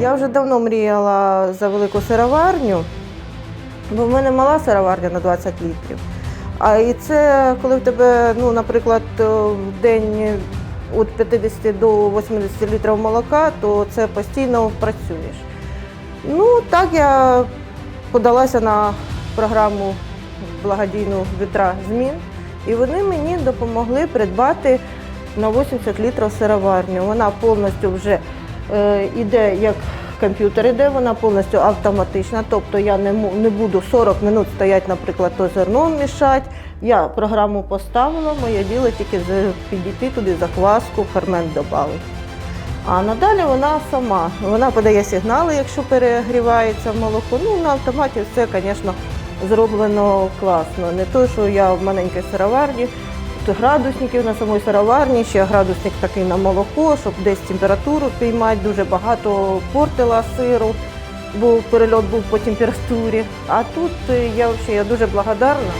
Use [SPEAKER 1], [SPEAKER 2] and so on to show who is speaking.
[SPEAKER 1] Я вже давно мріяла за велику сироварню, бо в мене мала сироварня на 20 літрів. А і це коли в тебе, ну, наприклад, е, в день від 50 до 80 літрів молока, то це постійно працюєш. Ну, так я подалася на програму благодійну вітра змін, і вони мені допомогли придбати на 80 літрів сироварню. Вона повністю вже іде як комп'ютер іде, вона повністю автоматична. Тобто я не, не буду 40 минут стояти, наприклад, то зерном мішати. Я програму поставила, моє діло тільки підійти туди закваску, фермент додати. А надалі вона сама. Вона подає сигнали, якщо перегрівається молоко. Ну, на автоматі все, звісно, зроблено класно. Не то, що я в маленькій сироварні, градусників на самій сироварні, ще градусник такий на молоко, щоб десь температуру піймати, дуже багато портила сиру, бо перельот був по температурі. А тут е, я, взагалі, я дуже благодарна.